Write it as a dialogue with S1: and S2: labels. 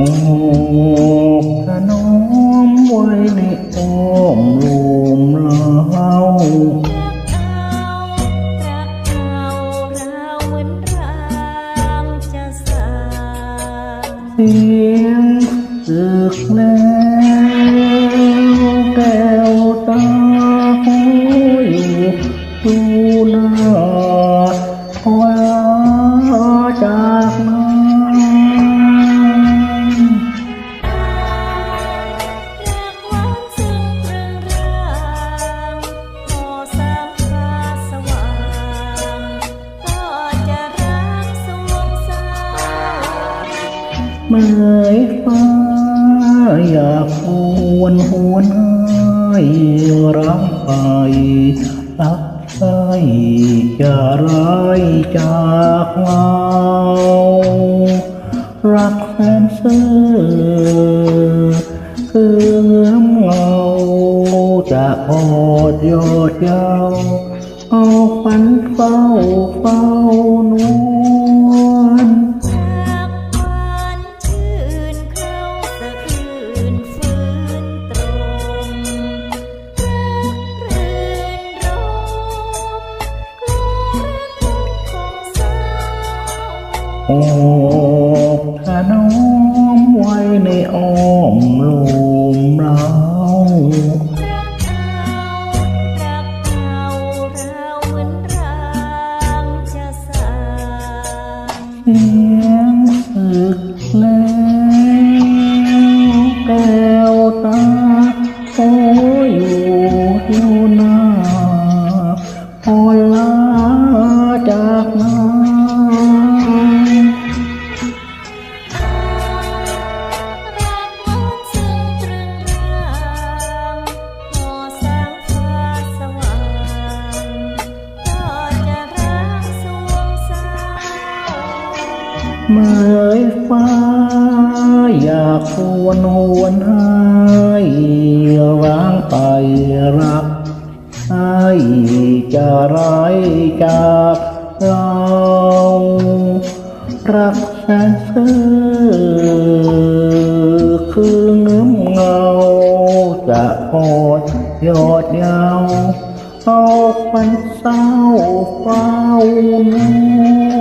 S1: อ้พรน้อมไว้
S2: ในอ้อมรวมเราล่า
S1: เสียงสึกแล้วแก้วตาโอยู่ตู้น้า เมื่อยฟ้าอยากหวนหวนให้รักไปรักใครจะร้ายจากเงารักแฟนเสื่อคือเงื้อมเงาจะอดยอดยาวเอาฝันเฝ้าเฝ้าน
S2: อ
S1: บถนอมไว้ในอ้อมโลมเล้า
S2: รักเอารักเอาราเหมือนรงจะสาง
S1: เสียงสึกแล้ เมื่อยฟ้า อยากหวนหวนให้ร้างไปรักให้จะร้ายจากเรารักแสนซื่อคือเงื้มเงา จะพอดยอดยาวเอาควันเศร้าเฝ้านว